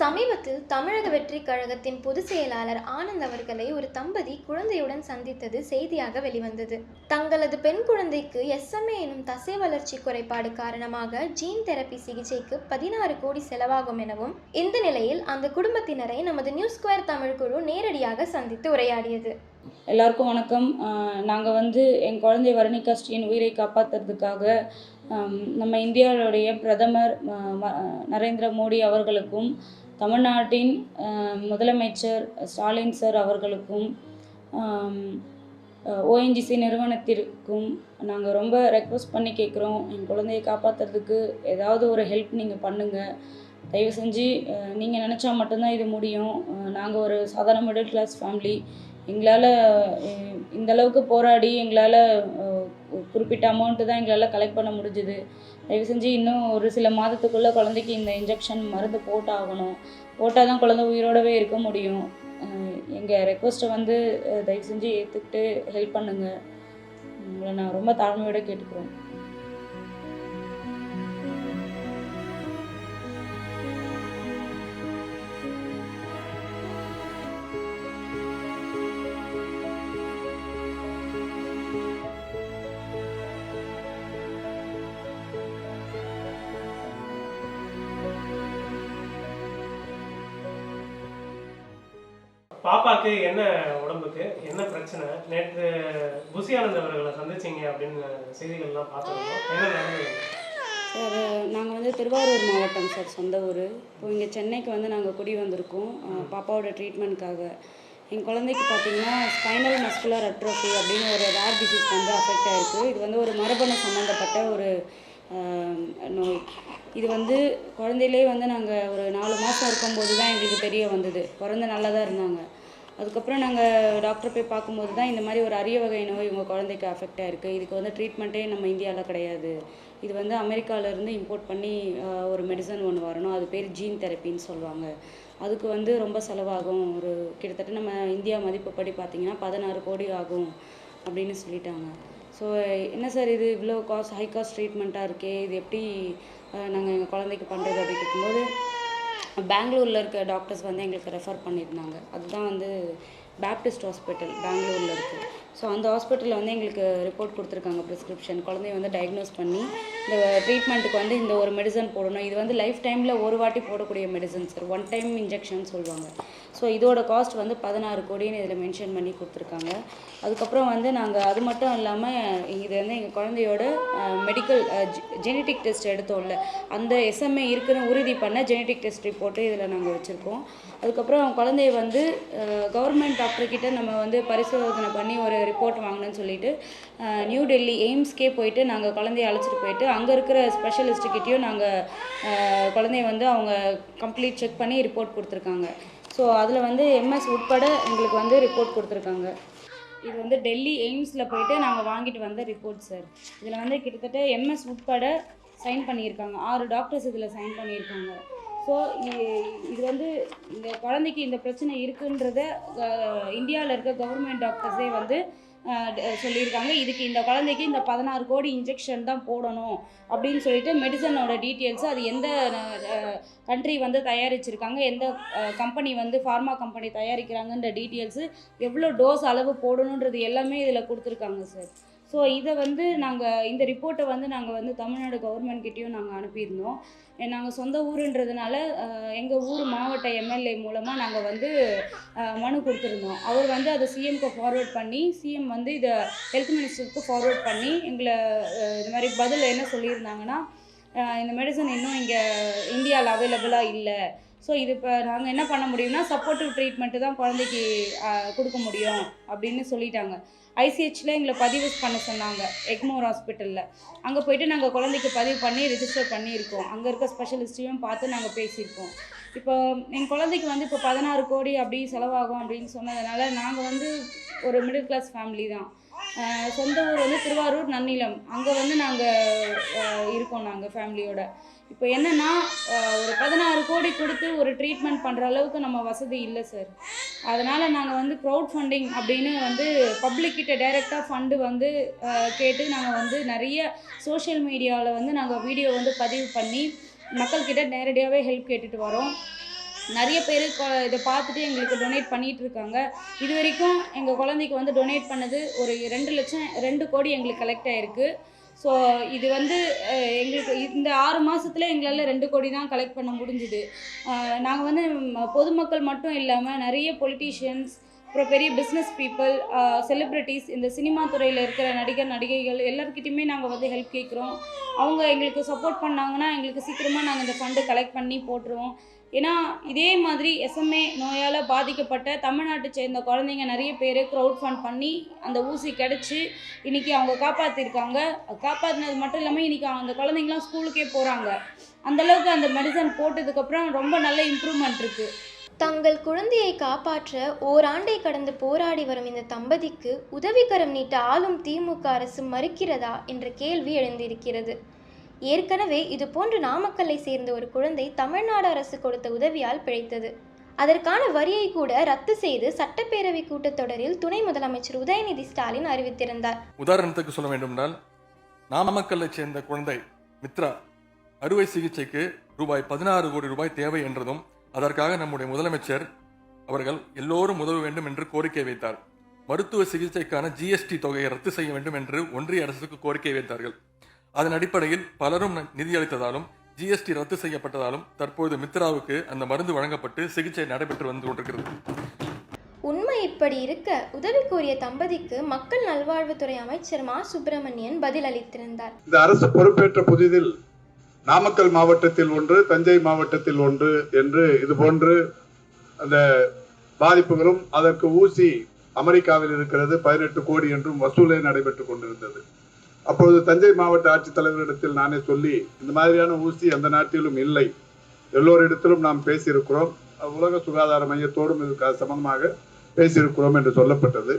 சமீபத்தில் தமிழக வெற்றிக் கழகத்தின் பொதுச் செயலாளர் ஆனந்த் அவர்களை ஒரு தம்பதி குழந்தையுடன் சந்தித்தது செய்தியாக வெளிவந்தது. தங்களது பெண் குழந்தைக்கு எஸ்எம்ஏ எனும் தசை வளர்ச்சி குறைபாடு காரணமாக ஜீன் தெரப்பி சிகிச்சைக்கு பதினாறு கோடி செலவாகும் எனவும் இந்த நிலையில் அந்த குடும்பத்தினரை நமது நியூஸ் ஸ்கொயர் தமிழ் குழு நேரடியாக சந்தித்து உரையாடியது. எல்லாருக்கும் வணக்கம். நாங்கள் வந்து என் குழந்தை வர்ணிகா உயிரை காப்பாற்றுறதுக்காக நம்ம இந்தியாவுடைய பிரதமர் நரேந்திர மோடி அவர்களுக்கும் தமிழ்நாட்டின் முதலமைச்சர் ஸ்டாலின் சார் அவர்களுக்கும் ஓஎன்ஜிசி நிறுவனத்திற்கும் நாங்கள் ரொம்ப ரெக்வஸ்ட் பண்ணி கேட்குறோம் என் குழந்தையை காப்பாற்றுறதுக்கு ஏதாவது ஒரு ஹெல்ப் நீங்கள் பண்ணுங்கள் தயவு செஞ்சு நீங்கள் நினச்சா மட்டும்தான் இது முடியும். நாங்கள் ஒரு சாதாரண மிடில் கிளாஸ் ஃபேமிலி எங்களால் இந்தளவுக்கு போராடி எங்களால் குறிப்பிட்ட அமௌண்ட்டு தான் எங்களால் கலெக்ட் பண்ண முடிஞ்சுது. தயவு செஞ்சு இன்னும் ஒரு சில மாதத்துக்குள்ளே குழந்தைக்கு இந்த இன்ஜெக்ஷன் மருந்து போட்டாகணும். போட்டால் தான் குழந்தை உயிரோடவே இருக்க முடியும். எங்கள் ரெக்வஸ்ட்டை வந்து தயவு செஞ்சு ஏற்றுக்கிட்டு ஹெல்ப் பண்ணுங்கள் உங்களை நான் ரொம்ப தாழ்மையோட கேட்டுக்கிறோம். பாப்பாக்கு என்ன உடம்புக்கு? என்ன பிரச்சனை? நேற்று புசி ஆனந்த் அவர்களை சந்திச்சீங்க அப்படின்னு செய்திகள்லாம் பார்த்துருக்கோம் என்ன நடந்தது? சார் நாங்கள் வந்து திருவாரூர் மாவட்டம் சார் சொந்த ஊர். இப்போ இங்கே சென்னைக்கு வந்து நாங்கள் குடி வந்திருக்கோம். பாப்பாவோட ட்ரீட்மெண்ட்காக என் குழந்தைக்கு பார்த்தீங்கன்னா ஸ்பைனல் மஸ்குலர் அட்ரோஃபி அப்படின்னு ஒரு ரேர் டிசீஸ் வந்து அஃபெக்ட் ஆயிருக்கு. இது வந்து ஒரு மரபணு சம்மந்தப்பட்ட ஒரு நோய். இது வந்து குழந்தையிலே வந்து நாங்கள் ஒரு நாலு மாதம் இருக்கும்போது தான் எங்களுக்கு தெரிய வந்தது. பிறந்து நல்லா தான் இருந்தாங்க. அதுக்கப்புறம் நாங்கள் டாக்டர் போய் பார்க்கும்போது தான் இந்த மாதிரி ஒரு அரிய வகை நோய் உங்கள் குழந்தைக்கு அஃபெக்ட் ஆகிருக்கு இதுக்கு வந்து ட்ரீட்மெண்ட்டே நம்ம இந்தியாவில் கிடையாது. இது வந்து அமெரிக்காவிலேருந்து இம்போர்ட் பண்ணி ஒரு மெடிசன் ஒன்று வரணும். அது பேர் ஜீன் தெரப்பின்னு சொல்லுவாங்க. அதுக்கு வந்து ரொம்ப செலவாகும். ஒரு கிட்டத்தட்ட நம்ம இந்தியா மதிப்புப்படி பார்த்தீங்கன்னா பதினாறு கோடி ஆகும் அப்படின்னு சொல்லிட்டாங்க. ஸோ என்ன சார் இது? இவ்வளோ காஸ்ட் ஹை காஸ்ட் ட்ரீட்மெண்ட்டாக இருக்கே. இது எப்படி நாங்கள் எங்கள் குழந்தைக்கு பண்ணுறது அப்படி கேட்கும்போது பெங்களூரில் இருக்க டாக்டர்ஸ் வந்து எங்களுக்கு ரெஃபர் பண்ணியிருந்தாங்க. அதுதான் வந்து பேப்டிஸ்ட் ஹாஸ்பிட்டல் பெங்களூரில் இருக்குது ஸோ அந்த ஹாஸ்பிட்டலில் வந்து எங்களுக்கு ரிப்போர்ட் கொடுத்துருக்காங்க ப்ரிஸ்கிரிப்ஷன் குழந்தைய வந்து டயக்னோஸ் பண்ணி இந்த ட்ரீட்மெண்ட்டுக்கு வந்து இந்த ஒரு மெடிசன் போடணும். இது வந்து லைஃப் டைமில் ஒரு வாட்டி போடக்கூடிய medicine sir one time injection சொல்லுவாங்க. ஸோ இதோட காஸ்ட் வந்து பதினாறு கோடின்னு இதில் மென்ஷன் பண்ணி கொடுத்துருக்காங்க. அதுக்கப்புறம் வந்து நாங்கள் அது மட்டும் இல்லாமல் இது வந்து எங்கள் குழந்தையோட மெடிக்கல் ஜெனட்டிக் டெஸ்ட் எடுத்தோம்ல அந்த எஸ்எம்ஏ இருக்குன்னு உறுதி பண்ண ஜெனட்டிக் டெஸ்ட் ரிப்போர்ட்டு இதில் நாங்கள் வச்சுருக்கோம். அதுக்கப்புறம் குழந்தைய வந்து கவர்மெண்ட் டாக்டர்கிட்ட நம்ம வந்து பரிசோதனை பண்ணி ஒரு ரிப்போர்ட் வாங்கணும்னு சொல்லிட்டு நியூ டெல்லி எய்ம்ஸ்க்கே போயிட்டு நாங்கள் குழந்தைய அழைச்சிட்டு போயிட்டு அங்கே இருக்கிற ஸ்பெஷலிஸ்ட்டுக்கிட்டேயும் நாங்கள் குழந்தைய வந்து அவங்க கம்ப்ளீட் செக் பண்ணி ரிப்போர்ட் கொடுத்துருக்காங்க. ஸோ அதில் வந்து எம்எஸ் உட்பட எங்களுக்கு வந்து ரிப்போர்ட் கொடுத்துருக்காங்க. இது வந்து டெல்லி எய்ம்ஸில் போயிட்டு நாங்கள் வாங்கிட்டு வந்த ரிப்போர்ட் சார் இதில் வந்து கிட்டத்தட்ட எம்எஸ் உட்பட சைன் பண்ணியிருக்காங்க. ஆறு டாக்டர்ஸ் இதில் சைன் பண்ணியிருக்காங்க. ஸோ இது வந்து இந்த குழந்தைக்கு இந்த பிரச்சனை இருக்குன்றத இந்தியாவில் இருக்க கவர்மெண்ட் டாக்டர்ஸே வந்து சொல்லியிருக்காங்க. இதுக்கு இந்த குழந்தைக்கு இந்த பதினாறு கோடி இன்ஜெக்ஷன் தான் போடணும் அப்படின்னு சொல்லிட்டு மெடிசனோட டீட்டெயில்ஸ் அது எந்த கண்ட்ரி வந்து தயாரிச்சிருக்காங்க எந்த கம்பெனி வந்து ஃபார்மா கம்பெனி தயாரிக்கிறாங்கன்ற டீட்டெயில்ஸு எவ்வளோ டோஸ் அளவு போடணுன்றது எல்லாமே இதில் கொடுத்துருக்காங்க சார் ஸோ இதை வந்து நாங்கள் இந்த ரிப்போர்ட்டை வந்து நாங்கள் வந்து தமிழ்நாடு கவர்மெண்ட் கிட்டேயும் நாங்கள் அனுப்பியிருந்தோம். நாங்கள் சொந்த ஊருன்றதுனால எங்கள் ஊர் மாவட்ட எம்எல்ஏ மூலமாக நாங்கள் வந்து மனு கொடுத்துருந்தோம். அவர் வந்து அதை சிஎம்க்கு ஃபார்வேர்ட் பண்ணி சிஎம் வந்து இதை ஹெல்த் மினிஸ்டருக்கு ஃபார்வேர்ட் பண்ணி எங்களை இது இந்த மாதிரி பதில் என்ன சொல்லியிருந்தாங்கன்னா இந்த மெடிசன் இன்னும் இங்கே இந்தியாவில் அவைலபிளாக இல்லை. ஸோ இது இப்போ நாங்கள் என்ன பண்ண முடியும்னா சப்போர்ட்டிவ் ட்ரீட்மெண்ட்டு தான் குழந்தைக்கு கொடுக்க முடியும் அப்படின்னு சொல்லிட்டாங்க. ஐசிஹெச்சில் எங்களை பதிவு பண்ண சொன்னாங்க எக்மோர் ஹாஸ்பிட்டலில் அங்கே போயிட்டு நாங்கள் குழந்தைக்கு பதிவு பண்ணி ரிஜிஸ்டர் பண்ணியிருக்கோம். அங்கே இருக்க ஸ்பெஷலிஸ்ட்டையும் பார்த்து நாங்கள் பேசியிருக்கோம். இப்போ என் குழந்தைக்கு வந்து இப்போ பதினாறு கோடி அப்படி செலவாகும் அப்படின்னு சொன்னதுனால நாங்கள் வந்து ஒரு மிடில் கிளாஸ் ஃபேமிலி தான். சொந்த ஊர் வந்து திருவாரூர் நன்னிலம். அங்கே வந்து நாங்கள் இருக்கோம் நாங்கள் ஃபேமிலியோட இப்போ என்னன்னா ஒரு பதினாறு கோடி கொடுத்து ஒரு ட்ரீட்மெண்ட் பண்ணுற அளவுக்கு நம்ம வசதி இல்லை சார் அதனால் நாங்கள் வந்து க்ரௌட் ஃபண்டிங் அப்படின்னு வந்து பப்ளிக்கிட்ட டைரெக்டாக ஃபண்டு வந்து கேட்டு நாங்கள் வந்து நிறைய சோஷியல் மீடியாவில் வந்து நாங்கள் வீடியோ வந்து பதிவு பண்ணி மக்கள்கிட்ட நேரடியாகவே ஹெல்ப் கேட்டுட்டு வரோம். நிறைய பேர் இதை பார்த்துட்டு எங்களுக்கு டொனேட் பண்ணிட்டு இருக்காங்க. இது வரைக்கும் எங்கள் குழந்தைக்கு வந்து டொனேட் பண்ணது ஒரு ரெண்டு லட்சம் ரெண்டு கோடி எங்களுக்கு கலெக்ட் ஆயிருக்கு. ஸோ இது வந்து எங்களுக்கு இந்த ஆறு மாதத்தில் எங்களால் ரெண்டு கோடி தான் கலெக்ட் பண்ண முடிஞ்சுது. நாங்கள் வந்து பொதுமக்கள் மட்டும் இல்லாமல் நிறைய பொலிட்டீஷியன்ஸ் அப்புறம் பெரிய பிஸ்னஸ் பீப்புள் செலிப்ரிட்டிஸ் இந்த சினிமா துறையில் இருக்கிற நடிகர் நடிகைகள் எல்லாருக்கிட்டையுமே நாங்கள் வந்து ஹெல்ப் கேட்குறோம் அவங்க எங்களுக்கு சப்போர்ட் பண்ணாங்கன்னா எங்களுக்கு சீக்கிரமாக நாங்கள் இந்த ஃபண்டு கலெக்ட் பண்ணி போட்டுருவோம். ஏன்னா இதே மாதிரி எஸ்எம்ஏ நோயால் பாதிக்கப்பட்ட தமிழ்நாட்டை சேர்ந்த குழந்தைங்க நிறைய பேர் க்ரௌட் ஃபண்ட் பண்ணி அந்த ஊசி கிடச்சி இன்றைக்கி அவங்க காப்பாற்றிருக்காங்க காப்பாற்றினது மட்டும் இல்லாமல் இன்றைக்கி அந்த குழந்தைங்களாம் ஸ்கூலுக்கே போகிறாங்க அந்தளவுக்கு அந்த மெடிசன் போட்டதுக்கப்புறம் ரொம்ப நல்ல இம்ப்ரூவ்மெண்ட் இருக்குது தங்கள் குழந்தையை காப்பாற்ற ஓராண்டை கடந்து போராடி வரும் இந்த தம்பதிக்கு உதவிக்கரம் நீட்ட ஆளும் திமுக அரசு மறுக்கிறதா என்ற கேள்வி எழுந்திருக்கிறது. ஏற்கனவே இதுபோன்று நாமக்கல்லை சேர்ந்த ஒரு குழந்தை தமிழ்நாடு அரசு கொடுத்த உதவியால் பிழைத்தது. அதற்கான வரியை கூட ரத்து செய்து சட்டப்பேரவை கூட்டத்தொடரில் துணை முதலமைச்சர் உதயநிதி ஸ்டாலின் அறிவித்திருந்தார். உதாரணத்துக்கு சொல்ல வேண்டுமென்றால் நாமக்கல்லைச் சேர்ந்த குழந்தை மித்ரா அறுவை சிகிச்சைக்கு ரூபாய் பதினாறு கோடி ரூபாய் தேவை என்றதும் அதற்காக நம்முடைய முதலமைச்சர் அவர்கள் எல்லோரும் உதவ வேண்டும் என்று கோரிக்கை வைத்தார். மருத்துவ சிகிச்சைக்கான ஜிஎஸ்டி தொகையை ரத்து செய்ய வேண்டும் என்று ஒன்றிய அரசுக்கு கோரிக்கை வைத்தார்கள். அதன் அடிப்படையில் பலரும் நிதியளித்ததாலும் ஜிஎஸ்டி ரத்து செய்யப்பட்டதாலும் தற்போது மித்ராவுக்கு அந்த மருந்து வழங்கப்பட்டு சிகிச்சை நடைபெற்று வந்து கொண்டிருக்கிறது. உண்மை இப்படி இருக்க உதவி கோரிய தம்பதிக்கு மக்கள் நல்வாழ்வுத்துறை அமைச்சர் மா. சுப்பிரமணியன் பதில் அளித்திருந்தார் இந்த அரசு பொறுப்பேற்ற புதிதில் நாமக்கல் மாவட்டத்தில் ஒன்று தஞ்சை மாவட்டத்தில் ஒன்று என்று இது போன்று அந்த பாதிப்புகளும் அதற்கு ஊசி அமெரிக்காவில் இருக்கிறது பதினெட்டு கோடி என்றும் வசூலே நடைபெற்றுக் கொண்டிருந்தது. அப்பொழுது தஞ்சை மாவட்ட ஆட்சித்தலைவரிடத்தில் நானே சொல்லி இந்த மாதிரியான ஊசி அந்த நாட்டிலும் இல்லை. எல்லோரிடத்திலும் நாம் பேசியிருக்கிறோம். உலக சுகாதார மையத்தோடும் இது சம்பந்தமாக பேசியிருக்கிறோம் என்று சொல்லப்பட்டது.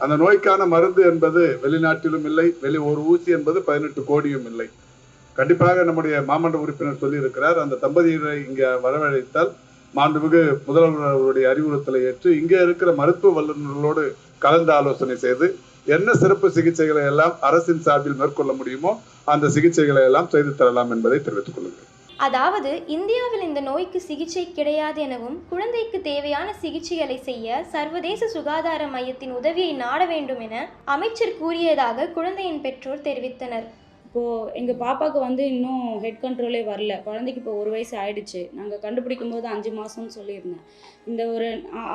அந்த நோய்க்கான மருந்து என்பது வெளிநாட்டிலும் இல்லை. வெளி ஒரு ஊசி என்பது பதினெட்டு கோடியும் இல்லை. கண்டிப்பாக நம்முடைய மாமன்ற உறுப்பினர் சொல்லியிருக்கிறார். அந்த தம்பதியரை இங்கே வரவழைத்தால் மாண்புமிகு முதல்வர் அவருடைய அறிவுறுத்தலை ஏற்று இங்கே இருக்கிற மருத்துவ வல்லுநர்களோடு கலந்து ஆலோசனை செய்து என்ன சிறப்பு சிகிச்சைகளை எல்லாம் அரசின் சார்பில் மேற்கொள்ள முடியுமோ அந்த சிகிச்சைகளை எல்லாம் செய்து தரலாம் என்பதை தெரிவித்துக் கொள்ளுங்கள். அதாவது இந்தியாவில் இந்த நோய்க்கு சிகிச்சை கிடையாது எனவும் குழந்தைக்கு தேவையான சிகிச்சைகளை செய்ய சர்வதேச சுகாதார மையத்தின் உதவியை நாட வேண்டும் என அமைச்சர் கூறியதாக குழந்தையின் பெற்றோர் தெரிவித்தனர். இப்போது எங்கள் பாப்பாவுக்கு வந்து இன்னும் ஹெட் கண்ட்ரோலே வரல. குழந்தைக்கு இப்போ ஒரு வயசு ஆயிடுச்சு. நாங்கள் கண்டுபிடிக்கும் போது அஞ்சு மாதம்னு சொல்லியிருந்தேன். இந்த ஒரு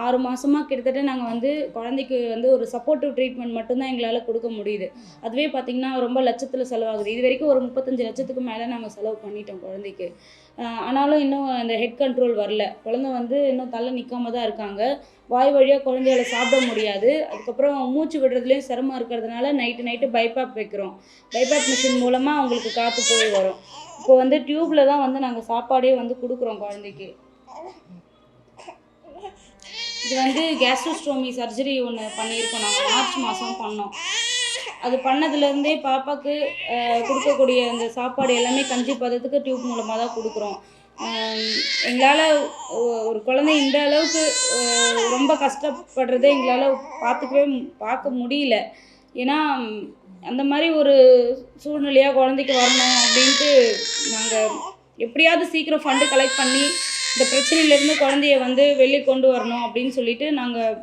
ஆறு மாதமாக கிட்டத்தட்ட நாங்கள் வந்து குழந்தைக்கு வந்து ஒரு சப்போர்ட்டிவ் ட்ரீட்மெண்ட் மட்டும்தான் எங்களால் கொடுக்க முடியுது. அதுவே பார்த்திங்கன்னா ரொம்ப லட்சத்தில் செலவாகுது. இது வரைக்கும் ஒரு முப்பத்தஞ்சு லட்சத்துக்கு மேலே நாங்கள் செலவு பண்ணிட்டோம் குழந்தைக்கு. ஆனாலும் இன்னும் அந்த ஹெட் கண்ட்ரோல் வரல. குழந்தை வந்து இன்னும் தலை நிற்காம தான் இருக்காங்க. வாய் வழியாக குழந்தையால சாப்பிட முடியாது. அதுக்கப்புறம் மூச்சு விடுறதுலேயும் சிரமம் இருக்கிறதுனால நைட்டு நைட்டு பைபாப் வைக்கிறோம். பைபாப் மிஷின் மூலமாக அவங்களுக்கு காற்று போய் வரும். இப்போ வந்து டியூப்பில் தான் வந்து நாங்கள் சாப்பாடே வந்து கொடுக்குறோம் குழந்தைக்கு. இது வந்து கேஸ்ட்ரோஸ்ட்ரோமி சர்ஜரி ஒன்று பண்ணியிருக்கோம் நாங்கள் மார்ச் மாதம் பண்ணோம். அது பண்ணதுலேருந்தே பாப்பாவுக்கு கொடுக்கக்கூடிய அந்த சாப்பாடு எல்லாமே கஞ்சி பதத்துக்கு டியூப் மூலமாக தான் கொடுக்குறோம். எங்களால் ஒரு குழந்தை இந்த அளவுக்கு ரொம்ப கஷ்டப்படுறதை எங்களால் பார்த்துக்கவே பார்க்க முடியல. ஏன்னா அந்த மாதிரி ஒரு சூழ்நிலையாக குழந்தைக்கு வரணும் அப்படின்ட்டு நாங்கள் எப்படியாவது சீக்கிரம் ஃபண்டு கலெக்ட் பண்ணி இந்த பிரச்சனையிலேருந்து குழந்தைய வந்து வெளியே கொண்டு வரணும் அப்படின்னு சொல்லிட்டு நாங்கள்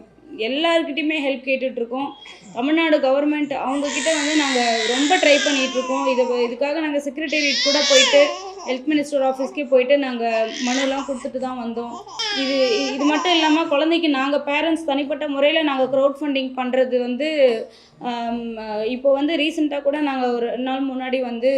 எல்லாருக்கிட்டையுமே ஹெல்ப் கேட்டுட்ருக்கோம். தமிழ்நாடு கவர்மெண்ட் அவங்கக்கிட்ட வந்து நாங்கள் ரொம்ப ட்ரை பண்ணிகிட்ருக்கோம் இதை இதுக்காக நாங்கள் செக்ரட்டேரியட் கூட போயிட்டு ஹெல்த் மினிஸ்டர் ஆஃபீஸ்க்கே போயிட்டு நாங்கள் மனுலாம் கொடுத்துட்டு தான் வந்தோம். இது இது மட்டும் இல்லாமல் குழந்தைக்கு நாங்கள் பேரண்ட்ஸ் தனிப்பட்ட முறையில் நாங்கள் க்ரௌட் ஃபண்டிங் பண்ணுறது வந்து இப்போ வந்து ரீசெண்டாக கூட நாங்கள் ஒரு ரெண்டு நாள் முன்னாடி வந்து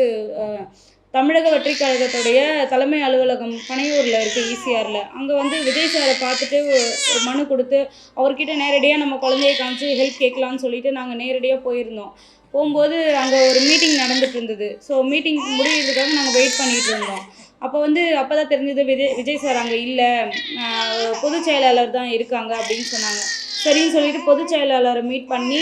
தமிழக வெற்றிக் கழகத்துடைய தலைமை அலுவலகம் பனையூரில் இருக்குது ஈசிஆரில். அங்கே வந்து விஜய் சாரை பார்த்துட்டு ஒரு மனு கொடுத்து அவர்கிட்ட நேரடியாக நம்ம குழந்தைய காமிச்சு ஹெல்ப் கேட்கலான்னு சொல்லிட்டு நாங்கள் நேரடியாக போயிருந்தோம். போகும்போது அங்கே ஒரு மீட்டிங் நடந்துட்டு இருந்தது. ஸோ மீட்டிங் முடியறதுக்காக நாங்கள் வெயிட் பண்ணிகிட்டு இருந்தோம். அப்போ வந்து அப்போ தான் தெரிஞ்சது விஜய் விஜய் சார் அங்கே இல்லை. பொதுச் செயலாளர் தான் இருக்காங்க அப்படின்னு சொன்னாங்க. சரின்னு சொல்லிட்டு பொதுச் செயலாளரை மீட் பண்ணி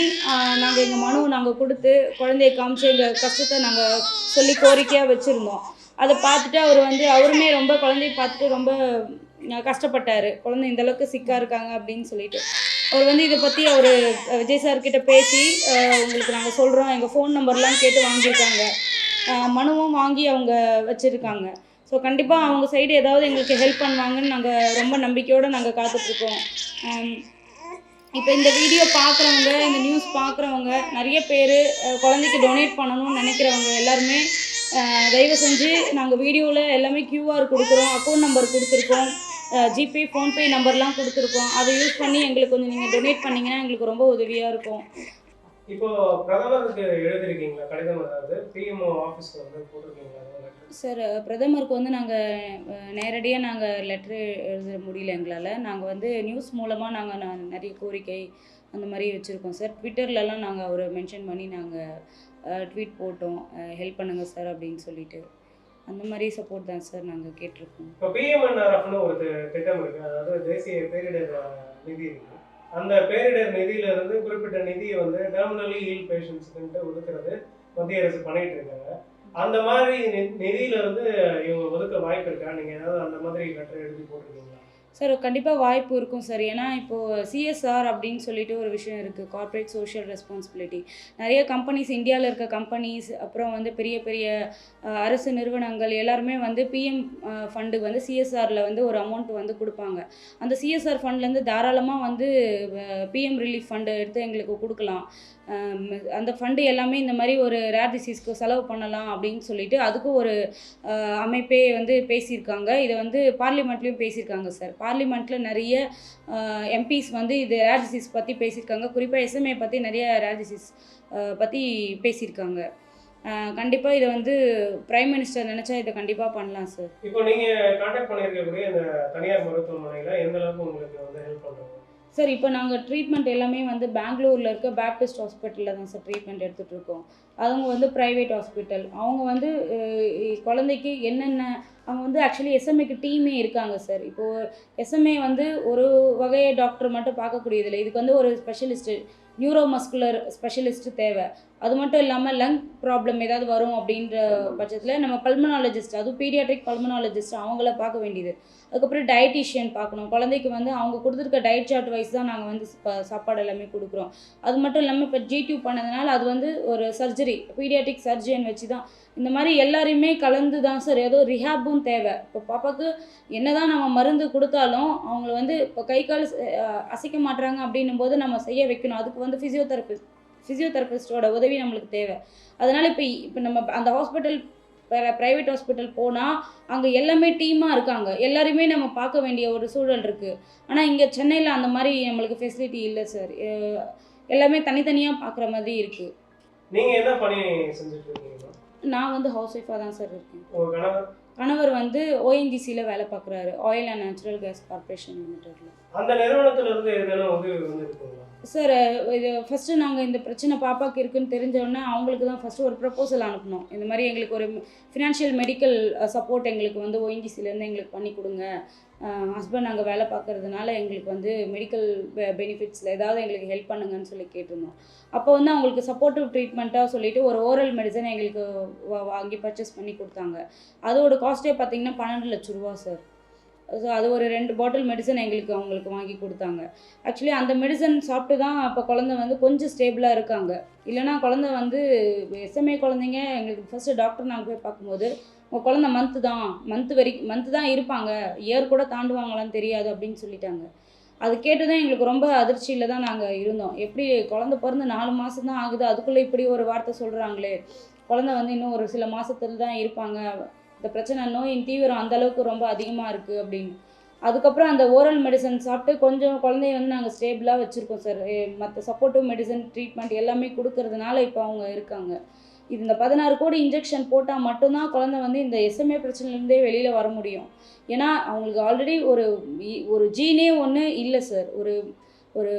நாங்கள் எங்கள் மனுவை நாங்கள் கொடுத்து குழந்தைய காமிச்சு எங்கள் கஷ்டத்தை நாங்கள் சொல்லி கோரிக்கையாக வச்சுருந்தோம். அதை பார்த்துட்டு அவர் வந்து அவருமே ரொம்ப குழந்தைய பார்த்துட்டு ரொம்ப கஷ்டப்பட்டார். குழந்தை இந்த அளவுக்கு இருக்காங்க அப்படின்னு சொல்லிட்டு. அவர் வந்து இதை பற்றி அவர் விஜய் சார்கிட்ட பேசி உங்களுக்கு நாங்கள் சொல்கிறோம் எங்கள் ஃபோன் நம்பர்லாம் கேட்டு வாங்கியிருக்காங்க. மனுவும் வாங்கி அவங்க வச்சுருக்காங்க. ஸோ ஸோ கண்டிப்பாக அவங்க சைடு ஏதாவது எங்களுக்கு ஹெல்ப் பண்ணுவாங்கன்னு நாங்கள் ரொம்ப நம்பிக்கையோடு நாங்கள் காத்துட்ருக்கோம் இப்போ இந்த வீடியோ பார்க்குறவங்க இந்த நியூஸ் பார்க்குறவங்க நிறைய பேர் குழந்தைக்கு டொனேட் பண்ணணும்னு நினைக்கிறவங்க எல்லாருமே தயவு செஞ்சு நாங்கள் வீடியோவில் எல்லாமே கியூஆர் கொடுக்குறோம் அக்கௌண்ட் நம்பர் கொடுத்துருக்கோம் ஜிபே ஃபோன்பே நம்பர்லாம் கொடுத்துருக்கோம். அதை யூஸ் பண்ணி எங்களுக்கு கொஞ்சம் நீங்கள் டொனேட் பண்ணிங்கன்னா எங்களுக்கு ரொம்ப உதவியாக இருக்கும். இப்போ பிரதமருக்கு எழுதிருக்கீங்களா கடிதம் அதாவது பிஎம்ஓ ஆஃபீஸ்க்கு வந்து போட்டிருக்கீங்களா? சார் பிரதமருக்கு வந்து நாங்கள் நேரடியாக நாங்கள் லெட்ரு எழுத முடியல எங்களால். நாங்கள் வந்து நியூஸ் மூலமாக நாங்கள் நிறைய கோரிக்கை அந்த மாதிரி வச்சுருக்கோம் சார். ட்விட்டர்லலாம் நாங்கள் அவரை மென்ஷன் பண்ணி நாங்கள் ட்வீட் போட்டோம். ஹெல்ப் பண்ணுங்கள் சார் அப்படின்னு சொல்லிட்டு. அந்த மாதிரி சப்போர்ட் தான் சார் நாங்கள் கேட்டிருக்கோம். இப்போ பிஎம்என்ஆர்எஃப்னு ஒரு திட்டம் இருக்குது அதாவது தேசிய பேரிடர் நிதி இருக்குது அந்த பேரிடர் நிதியிலிருந்து குறிப்பிட்ட நிதியை வந்து டெர்மினலி ஹீல் பேஷண்ட்ஸுக்குன்ட்டு ஒதுக்குறது மத்திய அரசு பண்ணிகிட்டு இருக்காங்க. அந்த மாதிரி நிதியில இருந்து இவங்க ஒதுக்க வாய்ப்பு இருக்கா? நீங்க ஏதாவது அந்த மாதிரி லெட்டர் எழுதி போட்டிருக்கீங்களா? சார் கண்டிப்பாக வாய்ப்பு இருக்கும் சார். ஏன்னா இப்போது சிஎஸ்ஆர் அப்படின்னு சொல்லிட்டு ஒரு விஷயம் இருக்குது கார்ப்பரேட் சோஷியல் ரெஸ்பான்சிபிலிட்டி நிறைய கம்பெனிஸ் இந்தியாவில் இருக்க கம்பெனிஸ் அப்புறம் வந்து பெரிய பெரிய அரசு நிறுவனங்கள் எல்லாருமே வந்து பிஎம் ஃபண்டுக்கு வந்து சிஎஸ்ஆரில் வந்து ஒரு அமௌண்ட் வந்து கொடுப்பாங்க. அந்த சிஎஸ்ஆர் ஃபண்ட்லேருந்து தாராளமாக வந்து பிஎம் ரிலீஃப் ஃபண்டு எடுத்து எங்களுக்கு கொடுக்கலாம். அந்த ஃபண்டு எல்லாமே இந்த மாதிரி ஒரு ரேர் டிசீஸ்க்கு செலவு பண்ணலாம் அப்படின்னு சொல்லிட்டு அதுக்கும் ஒரு அமைப்பே வந்து பேசியிருக்காங்க. இதை வந்து பார்லிமெண்ட்லேயும் பேசியிருக்காங்க சார். பார்லிமெண்ட்டில் நிறைய எம்பிஸ் வந்து இது ரேர் டிசீஸ் பற்றி பேசியிருக்காங்க. குறிப்பாக எஸ்எம்ஏ பற்றி நிறைய ரேர் டிசீஸ் பற்றி பேசியிருக்காங்க. கண்டிப்பாக இதை வந்து பிரைம் மினிஸ்டர் நினச்சா இதை கண்டிப்பாக பண்ணலாம் சார் இப்போ நீங்க கான்டாக்ட் பண்ணியிருக்கக்கூடிய இந்த தனியார் மருத்துவமனையில எந்த அளவுக்கு உங்களுக்கு வந்து ஹெல்ப் பண்றாங்க சார் இப்போ நாங்கள் ட்ரீட்மெண்ட் எல்லாமே வந்து பெங்களூரில் இருக்க பேப்டிஸ்ட் ஹாஸ்பிட்டலில் தான் சார் ட்ரீட்மெண்ட் எடுத்துகிட்டு இருக்கோம். அவங்க வந்து ப்ரைவேட் ஹாஸ்பிட்டல் அவங்க வந்து குழந்தைக்கு என்னென்ன அவங்க வந்து ஆக்சுவலி எஸ்எம்ஏக்கு டீமே இருக்காங்க சார் இப்போது எஸ்எம்ஏ வந்து ஒரு வகையை டாக்டர் மட்டும் பார்க்கக்கூடியதில்லை. இதுக்கு வந்து ஒரு ஸ்பெஷலிஸ்ட்டு நியூரோமஸ்குலர் ஸ்பெஷலிஸ்ட்டு தேவை. அது மட்டும் இல்லாமல் லங் ப்ராப்ளம் ஏதாவது வரும் அப்படின்ற பட்சத்தில் நம்ம பல்மனாலஜிஸ்ட் அதுவும் பீடியாட்ரிக் பல்மனாலஜிஸ்ட் அவங்கள பார்க்க வேண்டியது. அதுக்கப்புறம் டயட்டீஷியன் பார்க்கணும். குழந்தைக்கு வந்து அவங்க கொடுத்துருக்க டயட் சார்ட் வைஸ் தான் நாங்கள் வந்து சாப்பாடு எல்லாமே கொடுக்குறோம். அது மட்டும் இல்லாமல் இப்போ ஜிடியூப் பண்ணதுனால அது வந்து ஒரு சர்ஜரி பீடியாட்ரிக் சர்ஜன் வச்சு தான் இந்த மாதிரி எல்லாரையுமே கலந்து தான் சார் ஏதோ ரிஹாப்பும் தேவை. இப்போ பாப்பாவுக்கு என்னதான் நம்ம மருந்து கொடுத்தாலும் அவங்கள வந்து இப்போ கை கால் அசைக்க மாட்றாங்க அப்படின்னும் போது நம்ம செய்ய வைக்கணும். அதுக்கு வந்து ஃபிசியோதெரபிஸ்ட் ஃபிசியோதெரபிஸ்டோட உதவி நம்மளுக்கு தேவை. அதனால் இப்போ இப்போ நம்ம அந்த ஹாஸ்பிட்டல் ப்ரைவேட் ஹாஸ்பிட்டல் போனால் அங்கே எல்லாமே டீமாக இருக்காங்க. எல்லாருமே நம்ம பார்க்க வேண்டிய ஒரு சூழல் இருக்குது ஆனால் இங்கே சென்னையில் அந்த மாதிரி நம்மளுக்கு ஃபெசிலிட்டி இல்லை சார் எல்லாமே தனித்தனியாக பார்க்குற மாதிரி இருக்குது நீங்க என்ன பணி செஞ்சுட்டு நான் வந்து ஹவுஸ் ஒய்ஃபாக தான் சார் இருக்கேன். கணவர்? வந்து ஓஎன்ஜிசியில் வேலை பார்க்குறாரு. Oil and natural gas corporation லிமிடெடில் அந்த நிறுவனத்துல இருந்து ஏதேனும் உதவி வந்து சார் இது ஃபஸ்ட்டு நாங்கள் இந்த பிரச்சனை பாப்பாக்கு இருக்குன்னு தெரிஞ்சோடனே அவங்களுக்கு தான் ஃபஸ்ட்டு ஒரு ப்ரப்போசல் அனுப்பினோம் இந்த மாதிரி எங்களுக்கு ஒரு ஃபினான்ஷியல் மெடிக்கல் சப்போர்ட் எங்களுக்கு வந்து ஓஎன்ஜிசிலேருந்து எங்களுக்கு பண்ணி கொடுங்க. ஹஸ்பண்ட் நாங்கள் வேலை பார்க்கறதுனால எங்களுக்கு வந்து மெடிக்கல் பெனிஃபிட்ஸில் ஏதாவது எங்களுக்கு ஹெல்ப் பண்ணுங்கன்னு சொல்லி கேட்டிருந்தோம். அப்போ வந்து அவங்களுக்கு சப்போர்ட்டிவ் ட்ரீட்மெண்ட்டாக சொல்லிவிட்டு ஒரு ஓரல் மெடிசன் எங்களுக்கு வாங்கி பர்ச்சேஸ் பண்ணி கொடுத்தாங்க. அதோட காஸ்ட்டே பார்த்தீங்கன்னா பன்னெண்டு லட்ச ரூபா சார் ஸோ அது ஒரு ரெண்டு பாட்டில் மெடிசன் எங்களுக்கு அவங்களுக்கு வாங்கி கொடுத்தாங்க. ஆக்சுவலி அந்த மெடிசன் சாப்பிட்டு தான் அப்போ குழந்தை வந்து கொஞ்சம் ஸ்டேபிளாக இருக்காங்க. இல்லைனா குழந்தை வந்து எஸ்எம்ஏ குழந்தைங்க எங்களுக்கு ஃபஸ்ட்டு டாக்டர் நாங்கள் போய் பார்க்கும்போது உங்கள் குழந்த மந்த்து தான் மந்த்து வரைக்கும் மந்த்து தான் இருப்பாங்க. இயர் கூட தாண்டுவாங்களான்னு தெரியாது அப்படின்னு சொல்லிட்டாங்க. அது கேட்டு தான் எங்களுக்கு ரொம்ப அதிர்ச்சியில் தான் நாங்கள் இருந்தோம். எப்படி குழந்த பிறந்து நாலு மாதம் தான் ஆகுது அதுக்குள்ளே இப்படி ஒரு வார்த்தை சொல்கிறாங்களே குழந்த வந்து இன்னும் ஒரு சில மாதத்தில் தான் இருப்பாங்க. இந்த பிரச்சனை நோயின் தீவிரம் அந்தளவுக்கு ரொம்ப அதிகமாக இருக்குது அப்படின்னு. அதுக்கப்புறம் அந்த ஓரல் மெடிசன் சாப்பிட்டு கொஞ்சம் குழந்தைய வந்து நாங்கள் ஸ்டேபிளாக வச்சுருக்கோம் சார் மற்ற சப்போர்ட்டிவ் மெடிசன் ட்ரீட்மெண்ட் எல்லாமே கொடுக்கறதுனால இப்போ அவங்க இருக்காங்க. இது இந்த பதினாறு கோடி இன்ஜெக்ஷன் போட்டால் மட்டும்தான் குழந்தை வந்து இந்த எஸ்எம்ஏ பிரச்சனையிலேருந்தே வெளியில் வர முடியும். ஏன்னா அவங்களுக்கு ஆல்ரெடி ஒரு இ- ஒரு ஜீனே ஒன்று இல்லை சார் ஒரு ஒரு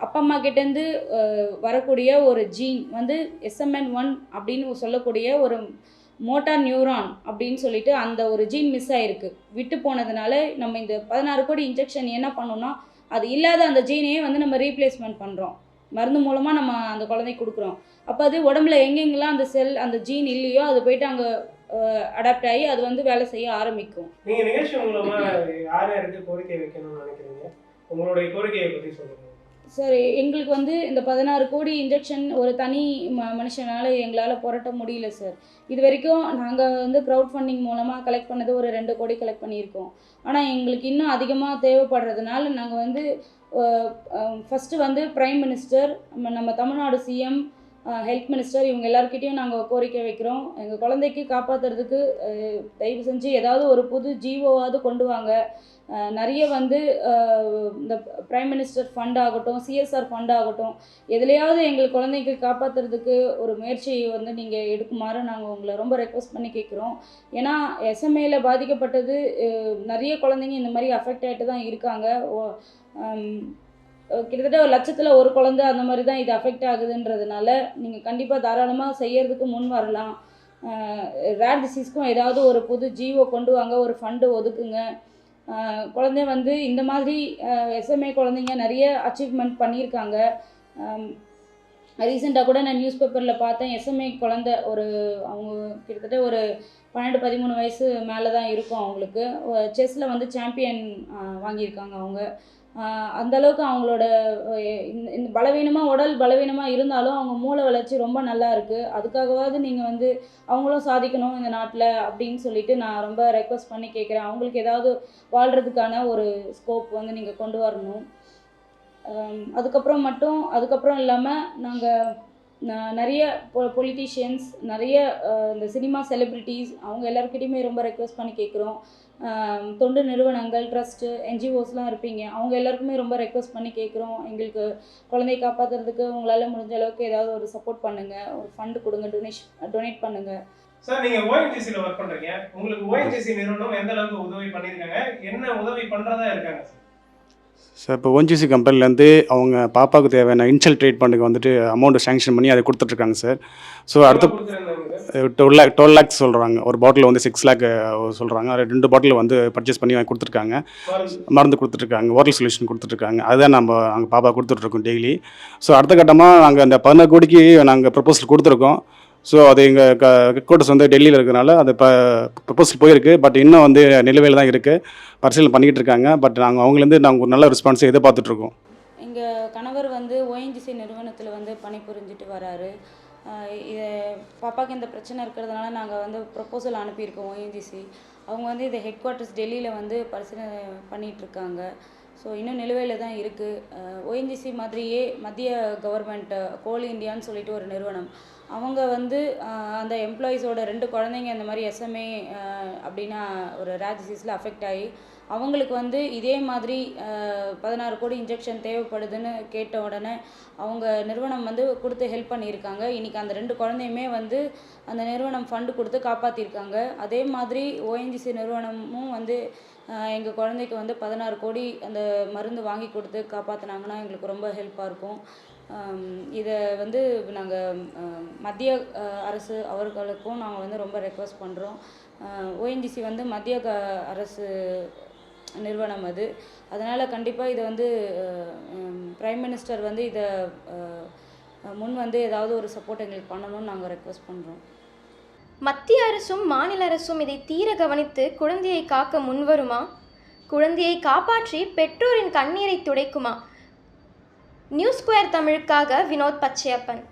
அப்பா அம்மா கிட்டேருந்து வரக்கூடிய ஒரு ஜீன் வந்து எஸ்எம்என் ஒன் அப்படின்னு சொல்லக்கூடிய ஒரு மோட்டார் நியூரான் அப்படின்னு சொல்லிட்டு அந்த ஒரு ஜீன் மிஸ் ஆயிருக்கு. விட்டு போனதுனால நம்ம இந்த பதினாறு கோடி இன்ஜெக்ஷன் என்ன பண்ணோம்னா அது இல்லாத அந்த ஜீனையே வந்து நம்ம ரீப்ளேஸ்மெண்ட் பண்ணுறோம் மருந்து மூலமாக நம்ம அந்த குழந்தைக்கு கொடுக்குறோம். அப்போ அது உடம்புல எங்கெங்கெல்லாம் அந்த செல் அந்த ஜீன் இல்லையோ அது போயிட்டு அங்கே அடாப்ட் ஆகி அது வந்து வேலை செய்ய ஆரம்பிக்கும். நீங்கள் நிகழ்ச்சி மூலமாக யார் யாருக்கு கோரிக்கை வைக்கணும்னு நினைக்கிறீங்க? உங்களுடைய கோரிக்கையை பற்றி சொல்லுங்கள் சார் எங்களுக்கு வந்து இந்த பதினாறு கோடி இன்ஜெக்ஷன் ஒரு தனி ம மனுஷனால் எங்களால் புரட்ட முடியல சார் இது வரைக்கும் நாங்கள் வந்து க்ரௌட் ஃபண்டிங் மூலமாக கலெக்ட் பண்ணது ஒரு ரெண்டு கோடி கலெக்ட் பண்ணியிருக்கோம். ஆனால் எங்களுக்கு இன்னும் அதிகமாக தேவைப்படுறதுனால நாங்கள் வந்து ஃபஸ்ட்டு வந்து ப்ரைம் மினிஸ்டர் நம்ம நம்ம தமிழ்நாடு சிஎம் ஹெல்த் மினிஸ்டர் இவங்க எல்லாருக்கிட்டேயும் நாங்கள் கோரிக்கை வைக்கிறோம். எங்கள் குழந்தைக்கு காப்பாற்றுறதுக்கு தயவு செஞ்சு ஏதாவது ஒரு புது ஜீவோவாவது கொண்டு வாங்க. நிறைய வந்து இந்த ப்ரைம் மினிஸ்டர் ஃபண்ட் ஆகட்டும் சிஎஸ்ஆர் ஃபண்ட் ஆகட்டும் எதுலையாவது எங்கள் குழந்தைக்கு காப்பாற்றுறதுக்கு ஒரு முயற்சியை வந்து நீங்கள் எடுக்குமாறு நாங்கள் உங்களை ரொம்ப ரெக்வஸ்ட் பண்ணி கேட்குறோம் ஏன்னா எஸ்எம்ஏல பாதிக்கப்பட்டது நிறைய குழந்தைங்க இந்த மாதிரி அஃபெக்ட் ஆகிட்டு தான் இருக்காங்க. ஓ- கிட்டத்தட்ட ஒரு லட்சத்தில் ஒரு குழந்தை அந்த மாதிரி தான் இது அஃபெக்ட் ஆகுதுன்றதுனால நீங்கள் கண்டிப்பாக தாராளமாக செய்யறதுக்கு முன் வரலாம். ரேர் டிசீஸ்க்கும் ஏதாவது ஒரு புது ஜீவோ கொண்டு வாங்க ஒரு ஃபண்டு ஒதுக்குங்க. குழந்தை வந்து இந்த மாதிரி எஸ்எம்ஏ குழந்தைங்க நிறைய அச்சீவ்மெண்ட் பண்ணியிருக்காங்க. ரீசெண்டாக கூட நான் நியூஸ் பேப்பரில் பார்த்தேன் எஸ்எம்ஏ குழந்தை ஒரு அவங்க கிட்டத்தட்ட ஒரு பன்னெண்டு பதிமூணு வயசு மேலே தான் இருக்கும் அவங்களுக்கு. செஸ்ஸில் வந்து சாம்பியன் வாங்கியிருக்காங்க அவங்க. அந்தளவுக்கு அந்த அளவுக்கு அவங்களோட இந்த- இந்த பலவீனமாக உடல் பலவீனமாக இருந்தாலும் அவங்க மூளை வளர்ச்சி ரொம்ப நல்லா இருக்குது அதுக்காகவாவது நீங்கள் வந்து அவங்களும் சாதிக்கணும் இந்த நாட்டில் அப்படின்னு சொல்லிட்டு நான் ரொம்ப ரெக்வஸ்ட் பண்ணி கேட்குறேன் அவங்களுக்கு ஏதாவது வாழ்கிறதுக்கான ஒரு ஸ்கோப் வந்து நீங்கள் கொண்டு வரணும். அதுக்கப்புறம் மட்டும் அதுக்கப்புறம் இல்லாமல் நாங்கள் நிறைய பொ பொலிட்டீஷியன்ஸ் நிறைய இந்த சினிமா செலிப்ரிட்டிஸ் அவங்க எல்லாருக்கிட்டையுமே ரொம்ப ரெக்வஸ்ட் பண்ணி கேட்குறோம் தொண்டு நிறுவனங்கள் ட்ரஸ்ட்டு என்ஜிஓஸ்லாம் இருப்பீங்க. அவங்க எல்லாருக்குமே ரொம்ப ரெக்வஸ்ட் பண்ணி கேட்குறோம் எங்களுக்கு குழந்தைய காப்பாற்றுறதுக்கு உங்களால் முடிஞ்ச அளவுக்கு ஏதாவது ஒரு சப்போர்ட் பண்ணுங்கள் ஒரு ஃபண்டு கொடுங்க டொனேஷன் டொனேட் பண்ணுங்கள் சார் நீங்க ஓஎன்ஜிசில ஒர்க் பண்றீங்க. உங்களுக்கு ஓஎன்ஜிசி நிறுவனம் எந்த அளவுக்கு உதவி பண்ணிருக்காங்க என்ன உதவி பண்றதா இருக்காங்க சார்? சார் இப்போ ஒன்ஜிசி கம்பெனிலேருந்து அவங்க பாப்பாவுக்கு தேவையான இன்ஷியல் ட்ரீட்மெண்ட்டுக்கு வந்துட்டு அமௌண்ட் சேங்ஷன் பண்ணி அதை கொடுத்துட்ருக்காங்க சார். ஸோ அடுத்த? டுவெல் லேக் டுவெல் லேக்ஸ் சொல்கிறாங்க ஒரு பாட்டில் வந்து சிக்ஸ் லேக் சொல்கிறாங்க ரெண்டு பாட்டில் வந்து பர்ச்சேஸ் பண்ணி வாங்கி கொடுத்துருக்காங்க. மருந்து. கொடுத்துட்ருக்காங்க ஓரல் சொல்யூஷன் கொடுத்துட்ருக்காங்க அதுதான் நம்ம அங்கே பாப்பா கொடுத்துட்ருக்கோம் டெய்லி ஸோ அடுத்த கட்டமாக நாங்கள் அந்த பதினாறு கோடிக்கு நாங்கள் ப்ரப்போசல் கொடுத்துருக்கோம். ஸோ அது எங்கள் க ஹெட்குவார்ட்டர்ஸ் வந்து டெல்லியில் இருக்கிறனால அது இப்போ ப்ரப்போசல் போயிருக்கு. பட் இன்னும் வந்து நிலுவையில் தான் இருக்குது பரிசீலனை பண்ணிக்கிட்டு இருக்காங்க. பட் நாங்கள் அவங்கலேருந்து நாங்கள் ஒரு நல்ல ரெஸ்பான்ஸ் எதிர்பார்த்துட்ருக்கோம் எங்கள் கணவர் வந்து ஓஎன்ஜிசி நிறுவனத்தில் வந்து பணிபுரிஞ்சிட்டு வராரு. இது பாப்பாவுக்கு இந்த பிரச்சனை இருக்கிறதுனால நாங்கள் வந்து ப்ரொப்போசல் அனுப்பியிருக்கோம் ஓஎன்ஜிசி அவங்க வந்து இதை ஹெட் குவார்ட்டர்ஸ் டெல்லியில் வந்து பரிசீலனை பண்ணிகிட்ருக்காங்க ஸோ இன்னும் நிலுவையில் தான் இருக்குது ஓஎன்ஜிசி மாதிரியே மத்திய கவர்மெண்ட்டு கோல் இந்தியான்னு சொல்லிட்டு ஒரு நிறுவனம். அவங்க வந்து அந்த எம்ப்ளாயீஸோட ரெண்டு குழந்தைங்க இந்த மாதிரி எஸ்எம்ஏ அப்படின்னா ஒரு ரேஜிசிஸில் அஃபெக்ட் ஆகி அவங்களுக்கு வந்து இதே மாதிரி பதினாறு கோடி இன்ஜெக்ஷன் தேவைப்படுதுன்னு கேட்ட உடனே அவங்க நிறுவனம் வந்து கொடுத்து ஹெல்ப் பண்ணியிருக்காங்க. இன்றைக்கி அந்த ரெண்டு குழந்தையுமே வந்து அந்த நிறுவனம் ஃபண்டு கொடுத்து காப்பாற்றிருக்காங்க அதே மாதிரி ஓஎன்ஜிசி நிறுவனமும் வந்து எங்கள் குழந்தைக்கு வந்து பதினாறு கோடி அந்த மருந்து வாங்கி கொடுத்து காப்பாற்றினாங்கன்னா எங்களுக்கு ரொம்ப ஹெல்ப்பாக இருக்கும். இதை வந்து நாங்கள் மத்திய அரசு அவர்களுக்கும் நாங்கள் வந்து ரொம்ப ரெக்வஸ்ட் பண்ணுறோம் ஓஎன்ஜிசி வந்து மத்திய க அரசு நிறுவனம் அது. அதனால் கண்டிப்பாக இதை வந்து ப்ரைம் மினிஸ்டர் வந்து இதை முன் வந்து ஏதாவது ஒரு சப்போர்ட் எங்களுக்கு பண்ணணும்னு நாங்கள் ரெக்வஸ்ட் பண்ணுறோம் மத்திய அரசும் மாநில அரசும் இதை தீர கவனித்து குழந்தையை காக்க முன்வருமா? குழந்தையை காப்பாற்றி பெற்றோரின் கண்ணீரை துடைக்குமா? நியூஸ் ஸ்கொயர் தமிழுக்காக வினோத் பச்சையப்பன்.